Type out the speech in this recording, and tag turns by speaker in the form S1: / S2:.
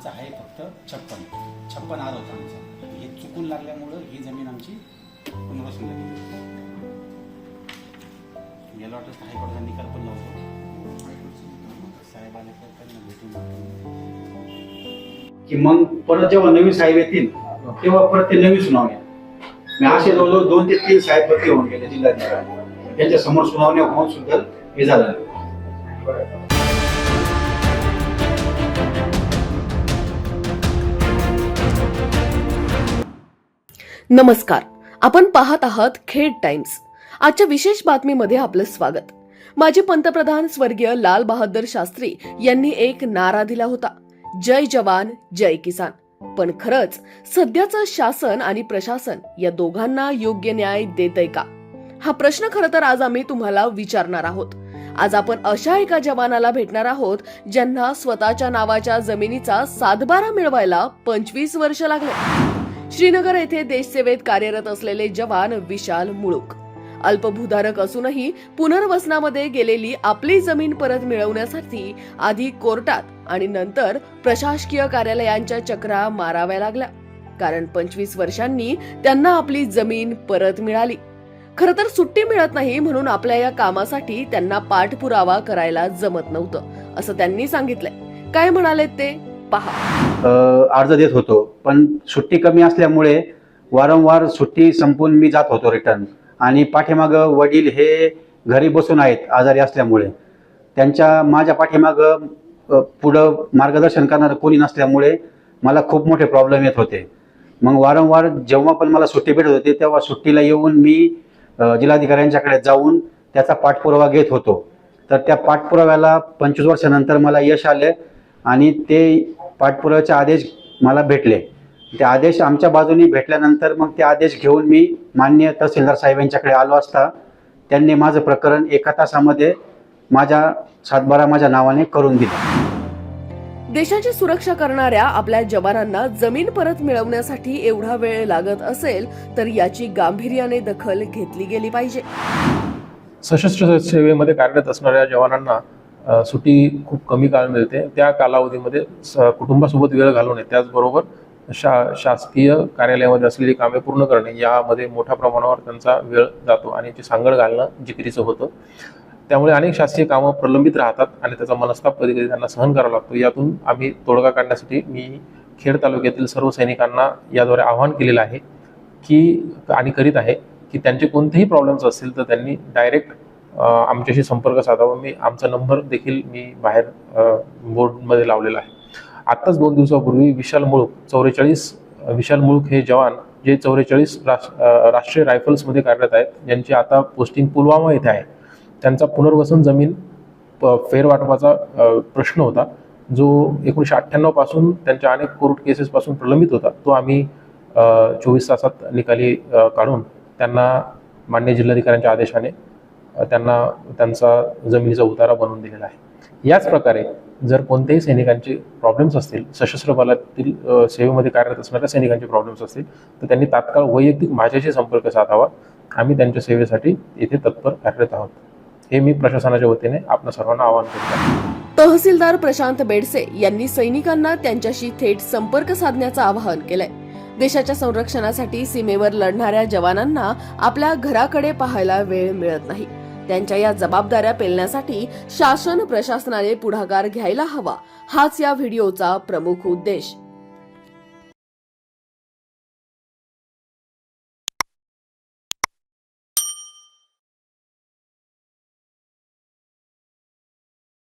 S1: आमचा आहे फक्त छप्पन. छप्पन आर होता आमचा हे चुकून लागल्यामुळं ही जमीन आमची पुनर्वसन झाली. गेल्या वाटत हायकोर्टाचा निकाल पण लावतो साहेब आले तर त्यांना भेटून की मग परत जेव्हा नवीन साहेब येतील तेव्हा परत ते नवीन सुनावण्या मी असे जवळजवळ दोन ते तीन साहेब भरती होऊन गेले जिल्हाधिकारी. त्यांच्यासमोर सुनावण्या होऊन सुद्धा हे झालं.
S2: नमस्कार. आपण पाहत आहात खेड टाइम्स. आजच्या विशेष बातमीमध्ये आपलं स्वागत. माजी पंतप्रधान स्वर्गीय लाल बहादूर शास्त्री यांनी एक नारा दिला होता. जय जवान जय किसान. पण खरंच सध्याचं शासन आणि प्रशासन या दोघांना योग्य न्याय देतय का? हा प्रश्न खरं तर आज आम्ही तुम्हाला विचारणार आहोत. आज आपण अशा एका जवानाला भेटणार आहोत ज्यांना स्वतःच्या नावाच्या जमिनीचा सातबारा मिळवायला पंचवीस वर्ष लागले. श्रीनगर येथे देशसेवेत कार्यरत असलेले जवान विशाल मुळूक. अल्पभूधारक असूनही पुनर्वसनामध्ये गेलेली आपली जमीन परत मिळवण्यासाठी आधी कोर्टात आणि नंतर प्रशासकीय कार्यालयांच्या चक्रा माराव्या लागल्या. कारण पंचवीस वर्षांनी त्यांना आपली जमीन परत मिळाली. खर तर सुट्टी मिळत नाही म्हणून आपल्या या कामासाठी त्यांना पाठपुरावा करायला जमत नव्हतं असं त्यांनी सांगितलंय. काय म्हणाले ते? पहा.
S1: अर्ज देत होतो. पण सुट्टी कमी असल्यामुळे वारंवार सुट्टी संपून मी जात होतो रिटर्न आणि पाठीमागं वडील हे घरी बसून आहेत आजारी असल्यामुळे. त्यांच्या माझ्या पाठीमागं पुढं मार्गदर्शन करणारं कोणी नसल्यामुळे मला खूप मोठे प्रॉब्लेम येत होते. मग वारंवार जेव्हा पण मला सुट्टी भेटत होती तेव्हा सुट्टीला येऊन मी जिल्हाधिकाऱ्यांच्याकडे जाऊन त्याचा पाठपुरावा घेत होतो. तर त्या पाठपुराव्याला पंचवीस वर्षानंतर मला यश आले आणि ते पाठपुराव्याचे आदेश मला भेटले. ते आदेश आमच्या बाजूनी भेटल्यानंतर मग ते आदेश घेऊन मी मान्य तहसीलदार साहेबांच्याकडे आलो असता त्यांनी माझं प्रकरण एका तासामध्ये माझ्या सातबारा माझ्या नावाने करून दिलं.
S2: देशाची सुरक्षा करणाऱ्या आपल्या जवानांना जमीन परत मिळवण्यासाठी एवढा वेळ लागत असेल तर याची गांभीर्याने दखल घेतली गेली पाहिजे.
S3: सशस्त्र सेवेमध्ये कार्यरत असणाऱ्या जवानांना सुट्टी खूप कमी काळ मिळते. त्या कालावधीमध्ये स कुटुंबासोबत वेळ घालवणे त्याचबरोबर शा शासकीय कार्यालयामध्ये असलेली कामे पूर्ण करणे यामध्ये मोठ्या प्रमाणावर त्यांचा वेळ जातो आणि याची सांगड घालणं जिकिरीचं होतं. त्यामुळे अनेक शासकीय कामं प्रलंबित राहतात आणि त्याचा मनस्ताप कधी कधी त्यांना सहन करावा लागतो. यातून आम्ही तोडगा काढण्यासाठी मी खेड तालुक्यातील सर्व सैनिकांना याद्वारे आवाहन केलेलं आहे की आणि करीत आहे की त्यांचे कोणतेही प्रॉब्लेम्स असतील तर त्यांनी डायरेक्ट आमच्याशी संपर्क साधावा. मी आमचा नंबर देखील मी बाहेर बोर्डमध्ये लावलेला आहे. आत्ताच दोन दिवसापूर्वी विशाल मुळूक चौवेचाळीस विशाल मुळूक हे जवान जे चौवेचाळीस राष्ट्र राष्ट्रीय रायफल्समध्ये कार्यरत आहेत ज्यांची आता पोस्टिंग पुलवामा येथे आहे. त्यांचा पुनर्वसन जमीन प- फेरवाटपाचा प्रश्न होता जो एकोणीसशे अठ्ठ्याण्णवपासून त्यांच्या अनेक कोर्ट केसेसपासून प्रलंबित होता तो आम्ही चोवीस तासात निकाली काढून त्यांना मान्य जिल्हाधिकाऱ्यांच्या आदेशाने त्यांना त्यांचा जमिनीचा उतारा बनवून दिलेला आहे. याच प्रकारे जर कोणत्याही सैनिकांचे प्रॉब्लेम्स असतील सशस्त्र बलातील सेवेमध्ये कार्यरत असणाऱ्या सैनिकांचे प्रॉब्लेम्स असतील तर त्यांनी तात्काळ वैयक्तिक माझ्याशी संपर्क साधावा. आम्ही त्यांच्या सेवेसाठी येथे तत्पर कार्यरत आहोत. हे मी प्रशासनाच्या वतीने आपल्या सर्वांना आवाहन करतो.
S2: तहसीलदार प्रशांत बेडसे यांनी सैनिकांना त्यांच्याशी थेट संपर्क साधण्याचं आवाहन केलंय. देशाच्या संरक्षणासाठी सीमेवर लढणाऱ्या जवानांना आपल्या घराकडे पाहायला वेळ मिळत नाही. त्यांच्या या जबाबदाऱ्या पेलण्यासाठी शासन प्रशासनाने पुढाकार घ्यायला हवा. हाच या व्हिडिओचा प्रमुख उद्देश.